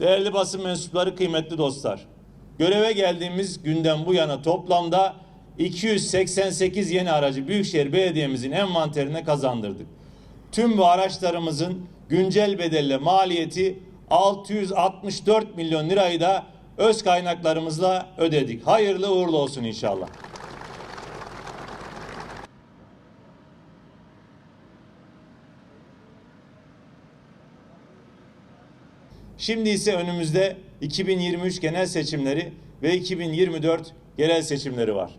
Değerli basın mensupları, kıymetli dostlar. Göreve geldiğimiz günden bu yana toplamda 288 yeni aracı Büyükşehir Belediye'mizin envanterine kazandırdık. Tüm bu araçlarımızın güncel bedelle maliyeti 664 milyon lirayı da öz kaynaklarımızla ödedik. Hayırlı uğurlu olsun inşallah. Şimdi ise önümüzde 2023 genel seçimleri ve 2024 yerel seçimleri var.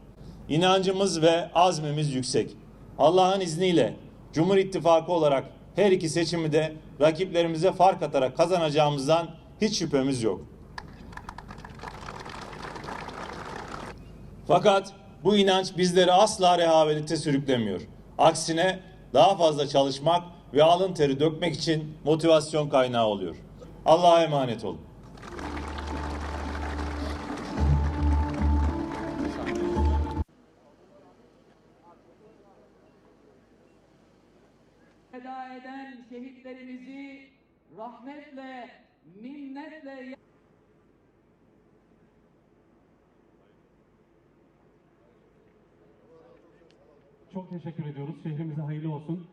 İnancımız ve azmimiz yüksek. Allah'ın izniyle Cumhur İttifakı olarak her iki seçimi de rakiplerimize fark atarak kazanacağımızdan hiç şüphemiz yok. Fakat bu inanç bizleri asla rehavete sürüklemiyor. Aksine daha fazla çalışmak ve alın teri dökmek için motivasyon kaynağı oluyor. Allah'a emanet olun. feda eden şehitlerimizi rahmetle, minnetle Çok teşekkür ediyoruz. Şehrimize hayırlı olsun.